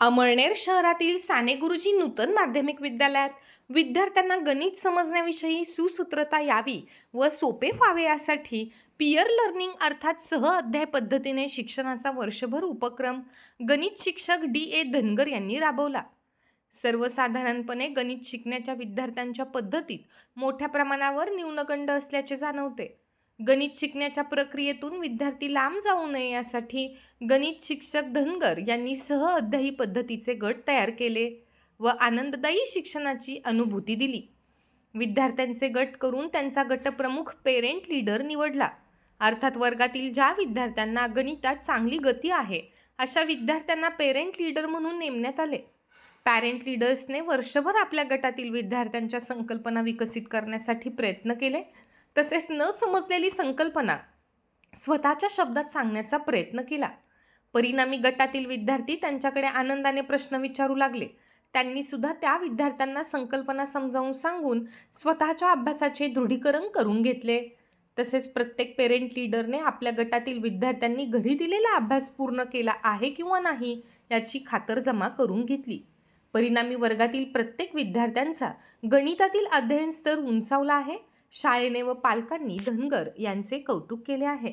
अमळनेर शहरातील साने गुरुजी नूतन माध्यमिक विद्यालयात विद्यार्थ्यांना गणित समजण्याविषयी सुसूत्रता यावी व सोपे व्हावे यासाठी पियर लर्निंग अर्थात सह अध्याय पद्धतीने शिक्षणाचा वर्षभर उपक्रम गणित शिक्षक डी ए धनगर यांनी राबवला. सर्वसाधारणपणे गणित शिकण्याच्या विद्यार्थ्यांच्या पद्धतीत मोठ्या प्रमाणावर न्यूनगंड असल्याचे जाणवते. गणित शिकण्याच्या प्रक्रियेतून विद्यार्थी लांब जाऊ नये यासाठी गणित शिक्षक धनगर यांनी सह अध्यायी पद्धतीचे गट तयार केले व आनंददायी शिक्षणाची अनुभूती दिली. विद्यार्थ्यांचे गट करून त्यांचा गटप्रमुख पेरेंट लीडर निवडला. अर्थात वर्गातील ज्या विद्यार्थ्यांना गणितात चांगली गती आहे अशा विद्यार्थ्यांना पेरेंट लीडर म्हणून नेमण्यात आले. पॅरेंट लीडर्सने वर्षभर आपल्या गटातील विद्यार्थ्यांच्या संकल्पना विकसित करण्यासाठी प्रयत्न केले. तसेच न समजलेली संकल्पना स्वतःच्या शब्दात सांगण्याचा प्रयत्न केला. परिणामी गटातील विद्यार्थी त्यांच्याकडे आनंदाने प्रश्न विचारू लागले. त्यांनी सुद्धा त्या विद्यार्थ्यांना संकल्पना समजावून सांगून स्वतःच्या अभ्यासाचे दृढीकरण करून घेतले. तसेच प्रत्येक पेरेंट लीडरने आपल्या गटातील विद्यार्थ्यांनी घरी दिलेला अभ्यास पूर्ण केला आहे किंवा नाही याची खातरजमा करून घेतली. परिणामी वर्गातील प्रत्येक विद्यार्थ्यांचा गणितातील अध्ययन स्तर उंचावला आहे. शाळेने व पालकांनी धनगर यांचे कौतुक केले आहे.